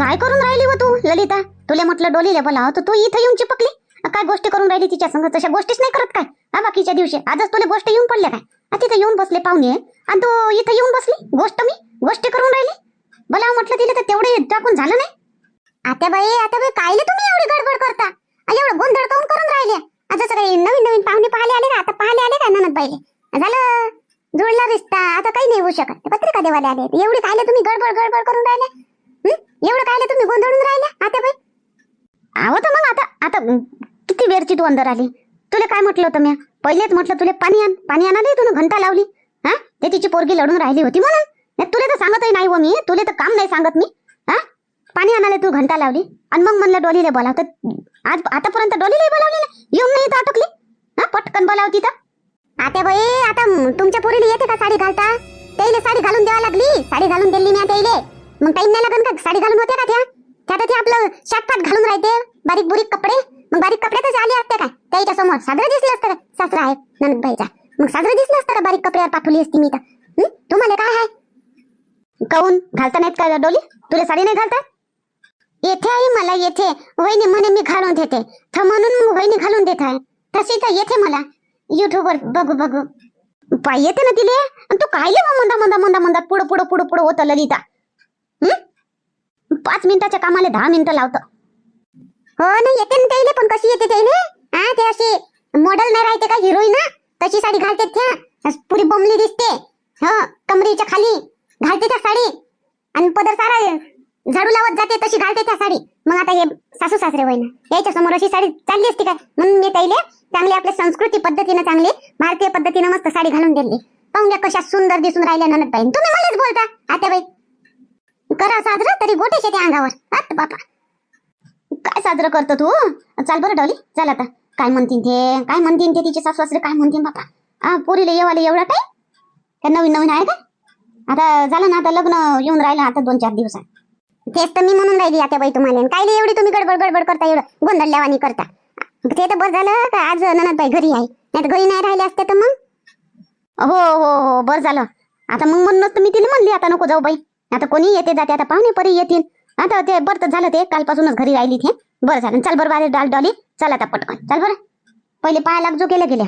काय करून राहिली व तू ललिता? तुला म्हटलं डोलीला बोला तर तू इथं येऊन चिपकली? काय गोष्टी करून राहिली तिच्या संग? तशा गोष्टीच नाही करत काय? हा बाकीच्या दिवशी. आजच तुला गोष्ट येऊन पडल्या काय? तिथे तिथं येऊन बसले पाहुणे. आणि तू इथं येऊन बसली? गोष्ट मी? गोष्टी करून राहिली? बोला म्हटलं तिला तर तेवढे टाकून झालं नाही? आता बाई आता बाई कायले तुम्ही एवढी गडबड करता? एवढं गोंधळ काऊन करून राहिले? आता सगळे काही नवीन नवीन पाहुणे पाहिले आले का आता पाहिले आले का ननद बाईले? झालं. जुळला रिश्ता. आता काही नाही होऊ शकत. पत्रिका देवाले आले. एवढी कायले तुम्ही गडबड गडबड करून राहिले? एवढं काय तुम्ही गोंधळून राहिल्या? आता बाई? आव तर मग आता आता किती वेळची तू अंदर आली? तुला काय म्हटलं होतं मी पहिलेच म्हटलं तुला पाणी आण पाणी आणाले तुला घंटा लावली. हा? ते तिची पोरगी लढून राहिली होती म्हणून. नाही, तुला तर सांगतही नाही व मी. तुला तर काम नाही सांगत मी. हा? पाणी आणाले तू घंटा लावली. आणि मग म्हणलं डोलीले बोलाव. तर आज आतापर्यंत डोलीले बोलावली ना येऊन नाही तर अटकली हा? पटकन बोलावती तर आता बाई आता तुमच्या पोरीला येते का साडी घालता? त्याला साडी घालून द्यावा लागली. साडी घालून दिली मी त्याला मग टाइम नाही का? साडी घालून होते का त्या? त्या तर ते आपलं शाटपाट घालून राहते. बारीक बुरीक कपडे. मग बारीक कपड्यातच आले असते काय? त्याच्यासमोर. साजरं दिसलं असतं का? सासरा आहे ननद बाईचा मग साजरं दिसलं असतं का? बारीक कपड्यावर पाठवली असती मी तर. तुम्हाला काय आहे? काऊन? घालता नाहीत का डोली? तुला साडी नाही घालता? येथे आहे मला येथे. वहिनी म्हणे मी घालून देते. तर म्हणून मग वहिनी घालून देत आहे. तशी तर येथे मला. युट्यूबवर बघू बघू. पाय येते ना तिले? आणि तू काय मंदा मंदा मंदा मंदा पुढं पुढं पुढं पुढं होतं ललिता. पाच मिनिटाच्या कामाला दहा मिनिटं लावतो. हो ना येते ना त्याले पण. कशी येते त्याले हा ते अशी मॉडेल नाही राहते का हिरोईन तशी साडी घालते त्या. पुरी बोंबली दिसते. हो कमरीच्या खाली घालते त्या साडी. आणि पदर सारा झाडू लावत जाते तशी घालते त्या साडी. मग आता हे सासू सासरे होईना याच्या समोर अशी साडी चालली असते काय? म्हणून मी त्याले चांगली आपल्या संस्कृती पद्धतीनं चांगली भारतीय पद्धतीनं मस्त साडी घालून दिली. पाहून घ्या कशा सुंदर दिसून राहिल्या ननद बाई तुम्ही मलाच बोलता आता बाई करा साजरं तरी गोटे शेते अंगावर. हात बापा. काय साजरं करतो तू? चाल बरं डॉली चाल आता. काय म्हणतीन ते? काय म्हणतीन ते तिचे सासू सासरे? काय म्हणतीन बापा? हा पोरीला येवाले एवढा काय काय नवीन नवीन आहे का? आता झालं ना आता लग्न येऊन राहिलं आता दोन चार दिवसात. तेच तर मी म्हणून राहिली आता बाई तुम्हाला. काय एवढी तुम्ही गडबड गडबड करता एवढं गोंधळल्यावानी करता? ते तर बरं झालं का आज ननदबाई घरी आहे. नाही तर घरी नाही राहिले असते तर मग? हो हो हो बरं झालं. आता मग म्हणूनच तुम्ही तिला म्हणली आता नको जाऊ बाई. आता कोणी येते जाते आता पाहुणे परी येतील. आता ते बरं तर झालं ते कालपासूनच घरी राहिली ते. बरं झालं. चल बरं बाहेर डाल डॉली. चल आता पटकन. चल बरं. पहिले पाया लाग जो गेल्या गेल्या.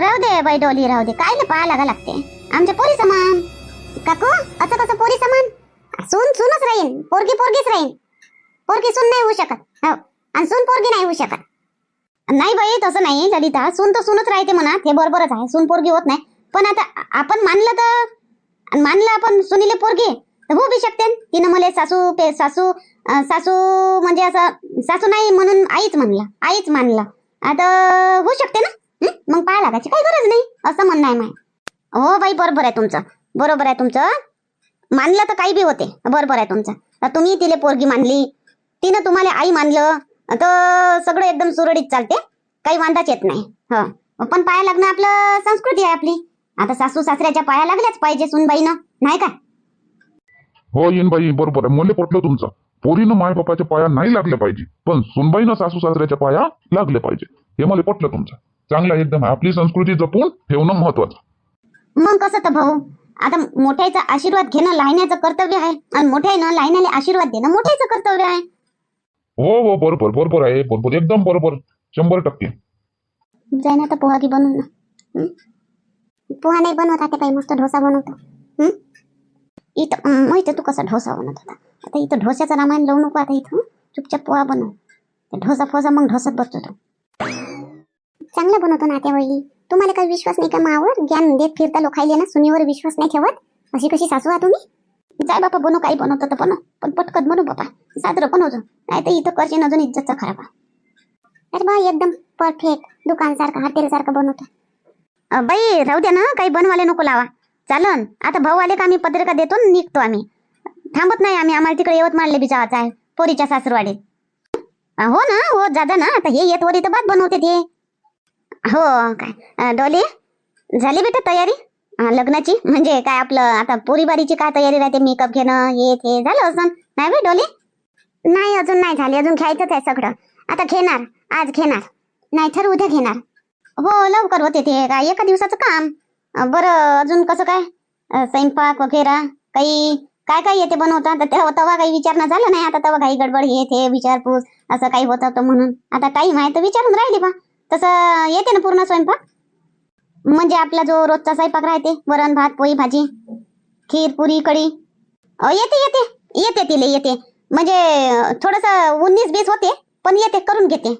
राहू दे बाई डॉली राहू दे. काय पाहायला लागा लागते. आमच्या पोरी समान. काकू असं कसं पोरी समान? सून सूनच राहीन. पोरगी पोरगीच राहीन. पोरगी सून नाही होऊ शकत. हो. आणि सून पोरगी नाही होऊ शकत. नाही बाई तसं नाही ललिता. सून तर सूनच राहते म्हणा. हे बरोबरच आहे. सून पोरगी होत नाही. पण आता आपण मानलं तर आणि मानलं आपण सुनीले पोरगी तर होऊ बी शकते. तिनं मला सासू पे सासू सासू म्हणजे असं सासू नाही म्हणून आईच म्हणला आईच मानला. आता होऊ शकते ना? मग पाय लागायची काही गरज नाही असं म्हणणं आहे माय. हो बाई बरोबर आहे तुमचं बरोबर आहे तुमचं. मानलं तर काही बी होते बरोबर आहे तुमचं. तर तुम्ही तिले पोरगी मानली तिनं तुम्हाला आई मानलं तर सगळं एकदम सुरळीत चालते काही वांदाच येत नाही. हो. पण पाहायला लागणं आपलं संस्कृती आहे आपली. आता सासू सासऱ्याच्या पाया लागल्याच पाहिजे सुनबाईनं नाही का? हो येईन बाई बरोबर आहे. मुले पटलं तुमचं. पोरीनं माय बापाच्या पाया नाही लागल्या पाहिजे पण सुनबाईनं सासू सासऱ्याच्या पाया लागले पाहिजे. हे मला पटलं तुमचं. चांगलं आहे एकदम आपली संस्कृती जपून ठेवणं महत्वाचं. मग कसं तर भाऊ? आता मोठ्याचा आशीर्वाद घेणं लहान्याचं कर्तव्य आहे. आणि मोठ्यानं लहान्याला आशीर्वाद देणं मोठ्याचं कर्तव्य आहे. हो हो बरोबर बरोबर आहे. बरोबर एकदम बरोबर. शंभर टक्के. जाय ना आता पोहा की बनवून ना हं? पोहा नाही बनवत आता काही मस्त ढोसा बनवतो. इथं माहिती तू कसा ढोसा बनवत होता? आता इथं डोस्याचं रामायण लावू नको आता इथं चुपचाप पोहा बनव. ढोसा फोसा मग ढोसात बसतो तो. चांगलं बनवतो ना त्या वहिनी तुम्हाला काही विश्वास नाही का मावर? ज्ञान देत फिरता लोकायले ना सुनीवर विश्वास नाही ठेवत? अशी कशी सासू आ तुम्ही? जाय बापा बनव काही बनवतो तर बनव. पण पटकन बनव बापा. साजरं बनवतो नाही तर इथं करशील अजून इज्जतचा खराब. अरे बा एकदम परफेक्ट दुकानसारखं हॉटेलसारखं बनवतो. बाई राहू द्या ना काही बनवाले नको लावा. चालन आता भाऊ आले का आम्ही पत्रिका देतो निघतो आम्ही. थांबत नाही आम्ही आम्हाला तिकडे यवतमाळले बी जायचं आहे पोरीच्या सासरवाडीत. हो ना हो दादा ना आता हे येत वरी तर बात बनवते ते. हो काय डोली झाली बेटा तयारी? लग्नाची म्हणजे काय आपलं आता पोरीबारीची काय तयारी राहते मेकअप घेणं हे ते झालं असं नाही बाई डोली? नाही अजून नाही झाली अजून घ्यायचंच आहे सगळं. आता घेणार आज घेणार. नाही तर उद्या घेणार. हो लवकर होते ते. काय एका दिवसाचं काम? बरं अजून कसं काय? स्वयंपाक वगैरे काही काय काय येते बनवता? तर तेव्हा तेव्हा काही विचारणं झालं नाही. आता तेव्हा काही गडबड हे ते विचारपूस असं काही होत होतं म्हणून. आता टाईम आहे तर विचारून राहिली बा. तसं येते ना पूर्ण स्वयंपाक? म्हणजे आपला जो रोजचा स्वयंपाक राहते वरण भात पोळी भाजी खीर पुरी कढी. येते येते. येते तिले येते. म्हणजे थोडस उन्नीस बीस होते पण येते करून घेते.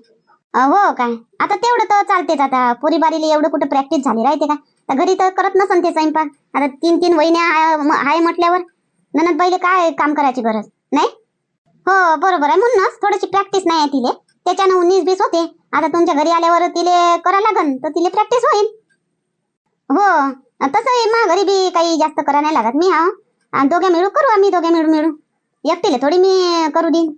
हो काय? आता तेवढं तर चालतेच आता. पुरी बारीला एवढं कुठं प्रॅक्टिस झाली राहते का? घरी तर करत नसन ते स्वयंपाक. आता तीन तीन वहिन्या आहे म्हटल्यावर ननद पहिले काय काम करायची गरज? नाही? हो बरोबर आहे. म्हणूनच थोडीशी प्रॅक्टिस नाही आहे तिले. त्याच्यानं उन्नीस बीस होते. आता तुमच्या घरी आल्यावर तिले करा लागन तर तिले प्रॅक्टिस होईल. हो तसं मा घरी बी काही जास्त करा नाही लागत. मी हा आणि दोघे मिळू करू आम्ही दोघे मिळून मिळू एकटीले थोडी मी करू देईन.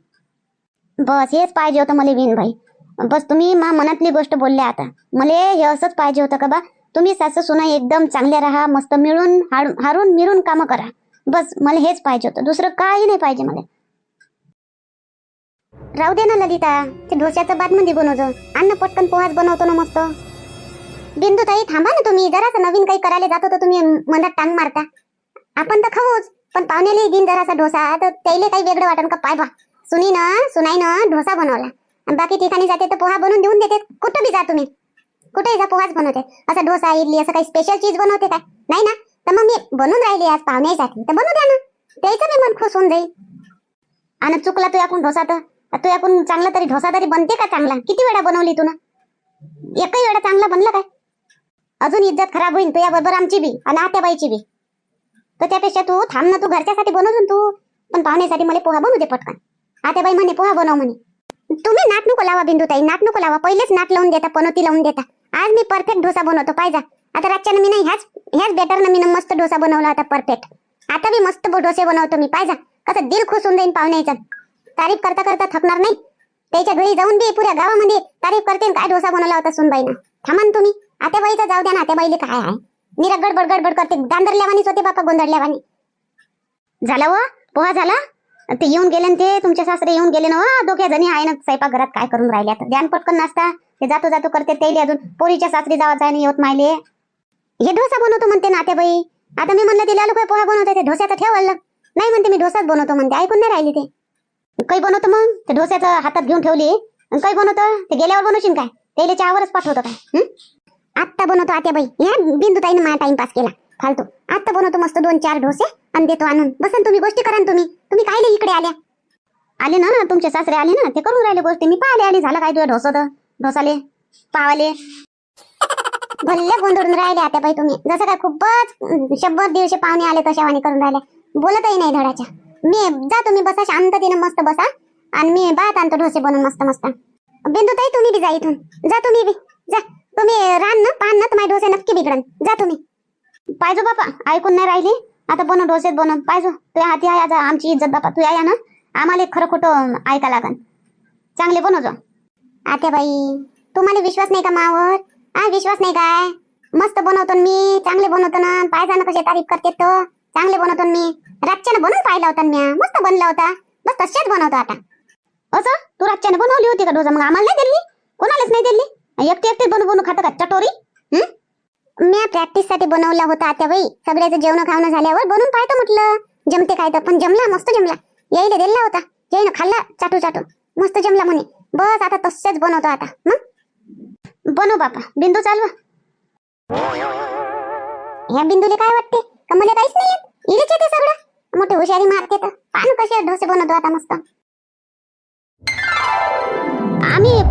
बस हेच पाहिजे होतं मला विन भाई बस तुम्ही मा मनातली गोष्ट बोलल्या आता. मला हे असंच पाहिजे होतं का बा? तुम्ही सासू सुना एकदम चांगल्या राहा मस्त मिळून हारून मिळून कामं करा. बस मला हेच पाहिजे होतं. दुसरं काही नाही पाहिजे मला. राहू दे ना ललिता. ते ढोश्याचं बादमध्ये बनवतो अन्न पटकन पोहाच बनवतो ना मस्त. बिंदू ताई थांबा ना तुम्ही. जरासं नवीन काही करायला जातो तर तुम्ही. मनात टांग मारता. आपण तर खाऊच पण पाहुण्याला दिन जरासा डोसा तर त्याला काही वेगळं वाटन का? पाय बा सुनी ना सुनाई ना ढोसा बनवला. बाकी ठिकाणी जाते तर पोहा बनवून देऊन देते. कुठं बी जा तुम्ही. कुठेही जा पोहाच बनवते. असं डोसा इडली असं काही स्पेशल चीज बनवते काय? नाही ना? तर मग मी बनवून राहिली आज पाहुण्यासाठी तर बनवू द्या ना. त्याचं मी मन खुश होऊन जाईल. आणि चुकला तू याकून डोसा तर. तू याकून चांगला तरी डोसा तरी बनते का चांगला? किती वेळा बनवली तू ना? एकही वेळा चांगला बनला काय? अजून इज्जत खराब होईल तू याबरोबर आमची बी आणि आत्याबाईची बी. तर त्यापेक्षा तू थांब ना तू घरच्यासाठी बनवून तू. पण पाहुण्यासाठी मला पोहा बनवू दे पटकन. आत्याबाई म्हणे पोहा बनव म्हणे. तुम्ही नाट नको लावा बिंदुताई नाट नको लावा. पहिलेच नाट लावून देता पनोती लावून देता. आज मी परफेक्ट डोसा बनवतो पाहिजे. आता रातच्यानं मी नाही ह्याच ह्याच बेटरनं मी मस्त डोसा बनवला होता परफेक्ट आता मी मस्त डोसे बनवतो मी पाहिजे. कसं दिल खुश होऊन जाईन पाहुण्याचं तारीफ करता करता थकणार नाही. त्याच्या घरी जाऊन बी पुऱ्या गावामध्ये तारीफ करते काय डोसा बनवला होता सुनबाईनं. थांबा ना तुम्ही. आत्याबाईचा जाऊ द्या ना आत्याबाईले काय आहे? निरा गडबड गडबड करते. गांधरल्यावानीच होते बापा गोंधळल्यावानी. झालं व पोहा झाला? ते येऊन गेले न ते तुमच्या सासरे येऊन गेले ना दोघ्या जणी आहे ना स्वयंपाक घरात काय करून राहिले आता? ध्यान पटकन नाश्ता. ते जातो जातो करते तेली अजून. पोरीच्या सासरी जावायचं आहे ना येत मायले. हे डोसा बनवतो म्हणते नाते बाई आता मी म्हणलं तिला लोक काय पोहा बनवतो ते डोस्याचं ठेवलं नाही म्हणते मी डोसाच बनवतो म्हणते. ऐकून नाही राहिली ते. काही बनवतो मग? ते डोस्याचं हातात घेऊन ठेवली. आणि काही बनवतो? ते गेल्यावर बनवशील काय? त्याला चहावरच पाठवतो काय? आत्ता बनवतो आत्याबाई. या बिंदू ताईनं माझा टाइमपास केला. फालतू. आत्ता बनवतो मस्त दोन चार डोसे आणि देतो आणून. बसन तुम्ही गोष्टी करा तुम्ही. तुम्ही काय इकडे आल्या? आले ना ना तुमचे सासरे आले ना ते करून राहिले गोष्टी. मी पाहिले आले झालं काय तुझ्या ढोसत तर ढोसाले? पावाले? भल्ले गोंधळून राहिले आता बाई तुम्ही. जसं काय खूपच शंभर दिवशी पाहुणे आले तशा वाणी करून राहिले. बोलतही नाही धडाच्या. मी जा तुम्ही बसा शांततेनं मस्त बसा. आणि मी बात आणतो डोसे बनवून मस्त मस्त. बिंदू ताई तुम्ही बी जा इथून. जा तुम्ही बी. जा. तुम्ही रान ना पान ना तुम्हाला ढोसे डोसे नक्की बिघडन. जा तुम्ही. पाहिजे बापा ऐकून नाही राहिली? आता बनव डोसेत बनव. पाहिजे. तू हाती आहे आता आमची इज्जत बापा. तू या ना. आम्हाला खरं खोटं ऐका लागन. चांगले बनवજો आत्या बाई तुम्हाला विश्वास नाही का मावर? हा विश्वास नाही काय? मस्त बनवतो मी. चांगले बनवतो ना. पाहिजे ना कसे तारीफ करते तो. चांगले बनवतो मी. रातच्यानं बनवून पाहिला होता मी मस्त बनला होता. बस तसेच बनवतो आता. असं? तू रातच्यानं बनवली होती का डोसा? मग आम्हाला नाही दिली? कोणालाच नाही दिली? एकटी एकटी बनवून बनवू खात का? चटोरी? मी प्रॅक्टिससाठी बनवला होता आता बाई. सगळ्याचं जेवण खावणं झाल्यावर बनवून पाहतो म्हटलं. जमते काय तर. पण जमला मस्त जमला. येईल दिला होता. येईन खाल्ला चाटू चाटू. मस्त जमला म्हणे. बस आता तसेच बनवतो आता. मग बनव बापा. बिंदू चालवा. ह्या बिंदूले काय वाटते? का मला काहीच नाही येत इलेच येते सगळं. मोठे हुशारी मारते तर. पान कसे डोसे बनवतो आता मस्त.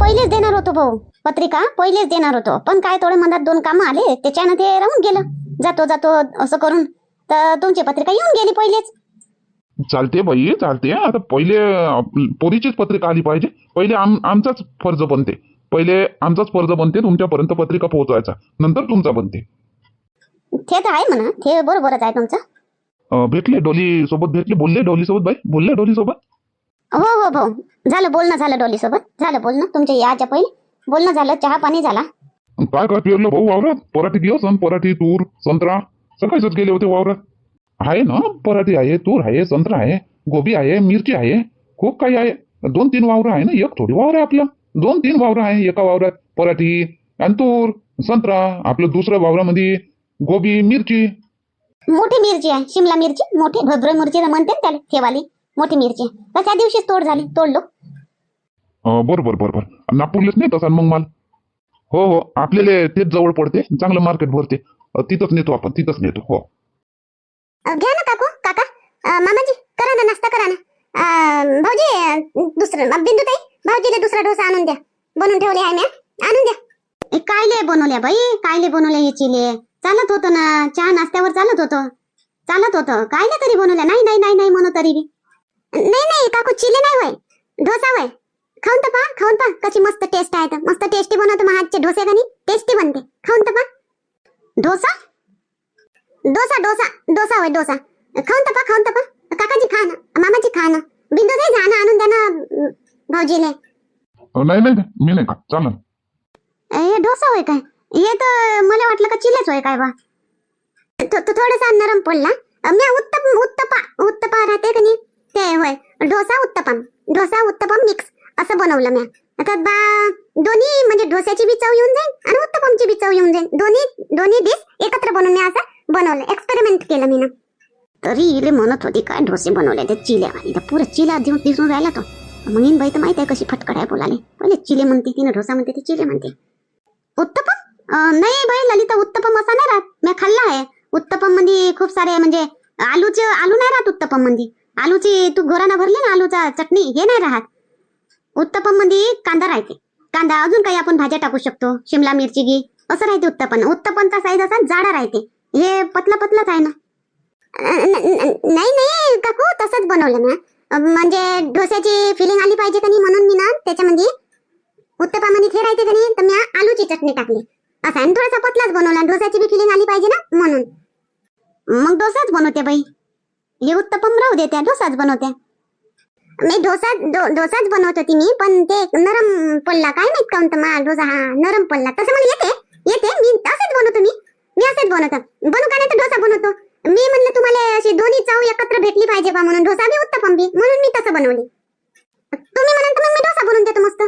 पहिलेच देणार होतो भाऊ. पत्रिका पहिलेच देणार होतो. पण काय थोडे मनात दोन कामं आले त्याच्यानं ते राहून गेलं. जातो जातो असं करून. तर तुमची पत्रिका येऊन गेली पहिलेच. चालते बाई चालते आता पहिले पोरीचीच पत्रिका आली पाहिजे. पहिले आम आमचाच फर्ज बनते. पहिले आमचाच फर्ज बनते तुमच्यापर्यंत पत्रिका पोहोचवायचा. नंतर तुमचा बनते. ते तर आहे म्हणा. ते बरोबरच आहे तुमचं. अं, भेटले डोली सोबत भेटले बोलले डोली सोबत बाई. बोलले डोली सोबत. हो हो भाऊ झालं बोलणं झालं डोली सोबत झालं बोलणं. तुमच्या याच्या पहिले. बोलणं झालं चहा पाणी झाला. काय काय पेरलं भाऊ वावरात? पराठी दिवस पराठी तूर संत्रा. सकाळीच गेले होते वावरात. आहे ना पराठी आहे तूर आहे संत्रा आहे गोबी आहे मिरची आहे. खूप काही आहे. दोन तीन वावरं आहे ना एक थोडी वावर आहे आपलं. दोन तीन वावरं आहे एका वावरात. पराठी आणि तूर संत्रा आपलं दुसऱ्या वावरामध्ये गोबी मिरची. मोठी मिरची आहे शिमला मिरची. मोठी ढोबळ मिरची म्हणते त्याला ठेवाली. मोठी मिरची. तर त्या दिवशीच तोड झाली तोडलो. अं, बरोबर बरोबर नागपूरलेच नाही तसा मग माल? हो हो. आपल्याला तेच जवळ पडते चांगलं मार्केट भरते. तिथंच नेतो आपण तिथंच नेतो हो. घ्या ना काकू काका. मामाजी करा ना नाश्ता करा ना. भाऊजी दुसरं बिंदू ताई भाऊजीला दुसरा डोसा आणून द्या. बनवून ठेवले आहे मी आणून द्या. कायले बनवल्या बाई? कायले बनवल्या हे चिले? चालत होतं ना चहा नाश्त्यावर चालत होतं. चालत होतं. कायले तरी बनवल्या नाही नाही नाही नाही म्हणू तरी बी. नाही नाही काकू चिले नाही होय. डोसा होय. खाऊन तर पहा खाऊन पहा कशी मस्त टेस्ट आहे तर. मस्त टेस्टी बनवतो महाजचे डोसे का नाही टेस्टी बनते. खाऊन तर पहा डोसा? डोसा डोसा. डोसा होय डोसा. खाऊन तपा खाऊन तपा काकाजी खा ना. मामाजी खा ना. बिंदू दे जा ना. आणून द्या ना भाऊजीले. अं, नाही नाही मी नाही का चालन हे डोसा होय काय? हे तर मला वाटलं का चिलेच होय काय बा? थोडासा नरम पडला मी उत्तप उत्तपा उत्तपा राहते का नाही? ते होय. डोसा उत्तपम. डोसा उत्तपम मिक्स असं बनवलं मी आता बा दोन्ही म्हणजे डोस्याची बी चव येऊन जाईल आणि उत्तपमची बी चव येऊन जाईल दोन्ही दोन्ही डिश एकत्र बनवून मी असं बनवलं. एक्सपेरिमेंट केलं मी ना तरी इले म्हणत होती काय डोसे बनवले ते चिल्या आणि त्या पुरं चिला देऊन दिसून राहिला तो. म्हणून बाई तर माहिती आहे कशी फटकड आहे बोलाले. पहिले चिले म्हणते तिने डोसा म्हणते ती चिले म्हणते. उत्तपम? नाही बाई ललिता उत्तपम असा नाही राहत. मी खाल्ला आहे. उत्तपममध्ये खूप सारे म्हणजे आलूचे आलू नाही राहत उत्तपममध्ये आलूची तू घोरांना भरली ना आलूचा चटणी? हे नाही राहत. उत्तपममध्ये कांदा राहते. कांदा अजून काही आपण भाज्या टाकू शकतो. शिमला मिरची घे. असं राहते उत्तपन उत्तपनचा साईज असा जाडा राहते. हे पतला पतलाच आहे ना. नाही नाही काकू तसंच बनवलं ना. म्हणजे डोस्याची फिलिंग आली पाहिजे का नाही म्हणून मी ना त्याच्यामध्ये उत्तपामध्ये हे राहते का नाही तर मी आलूची चटणी टाकली. असं आणि थोडासा पतलाच बनवला. डोस्याची बी फिलिंग आली पाहिजे ना म्हणून. मग डोसाच बनवते बाई. हे उत्तपम राहू दे त्या डोसाच बनवते मी डोसा डो- डोसाच बनवत होती मी पण ते नरम पडला. काय माहीत काऊन तर माझा डोसा हा नरम पडला. तसं मला येते येते. मी असंच बनवतो मी. मी असंच बनवतो. बनू का नाही तर डोसा बनवतो. मी म्हणलं तुम्हाला अशी दोन्ही चव एकत्र भेटली पाहिजे बा म्हणून. डोसा बी उत्तपम बी. म्हणून मी तसं बनवली. तुम्ही म्हणाल तर मग मी डोसा बनवून देतो मस्त.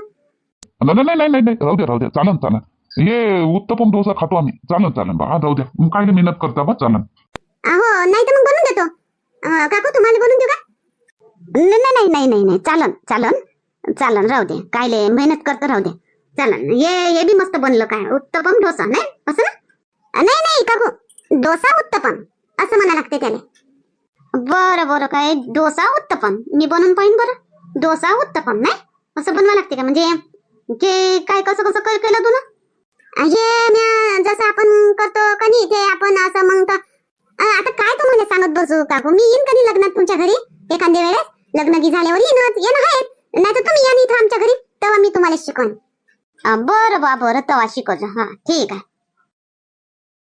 नाही नाही नाही नाही राहू द्या राहू द्या. चालन चालन. हे उत्तपम डोसा खातो आम्ही. चालन चालन बा. राहू मग काय मेहनत करता बा. चालन. हो नाही तर मग बनवून देतो. काकू तुम्हाला बनवून देऊ का? नाही नाही नाही नाही नाही. चालन चालन. चालन राहू दे. कायले मेहनत करत राहू दे. चालन. ये हे बी मस्त बनलं काय? उत्तपम डोसा नाही? असं ना? नाही नाही काकू. डोसा उत्तपम. असं म्हणा लागते त्याने बरं बरं काय? डोसा उत्तपम. मी बनवून पाहिन बरं. डोसा उत्तपम नाही? असं बनवा लागते का? म्हणजे जे काय कसं कसं काय केलं तू ना? हे जसं आपण करतो का नाही ते आपण असं मग आता काय तुम्हाला सांगत बसू काकू? मी येईन कधी लग्नात तुमच्या घरी? एखाद्या वेळेस? लग्न की झाल्यावर येणं येणं आहे. नाही तर तुम्ही या इथं आमच्या घरी तेव्हा मी तुम्हाला शिकवण बरं बा बरं तेव्हा शिकवજો हा ठीक आहे.